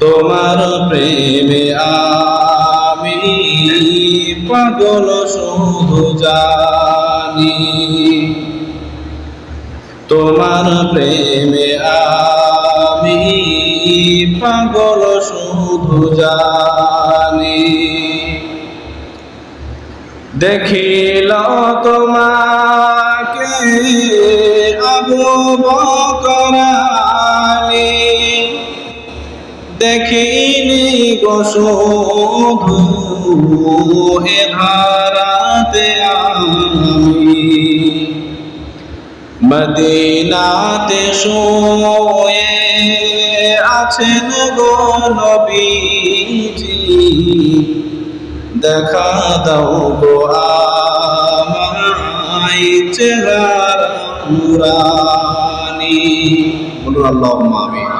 তোমার প্রেমে আমি পাগল শুধু জানি। তোমার প্রেমে আমি পাগল শুধু জানি। দেখিল তোমাকে আবু বকরানি দেখিনি গো শুধু এ ধারাতে আমি। মদিনাতে শোয়ে আছেন গো নবীজি। দেখা দাও গো আমায় চেহারা মুরানি বলুন আল্লাহুম্মা আমিন।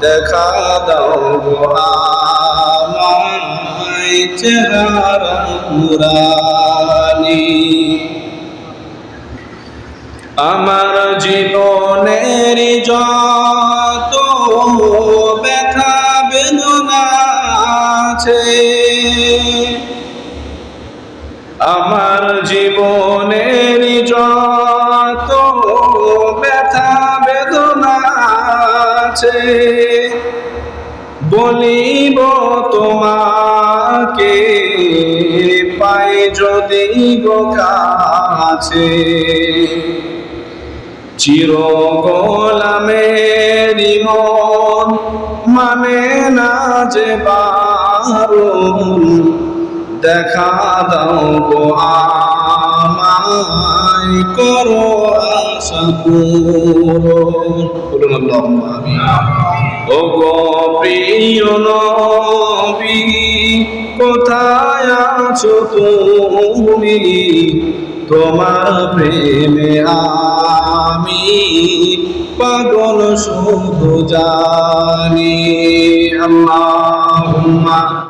দেখা দাও গো আমায় চেহারা মুরানি আমার জীবনের যত আছে। আমার জীবনের যত ব্যথা বেদনা আছে। বলিব তোমাকে, পাই যদি কাছে। চির গোলামের মন মানে না যে বারণ দেখা দাও গো আমায় করো আশা ও গো প্রিয় নবী, কোথায় আছো তুমি? তোমার প্রেমে আমি পাগল শুধু জানি। আল্লাহুম্মা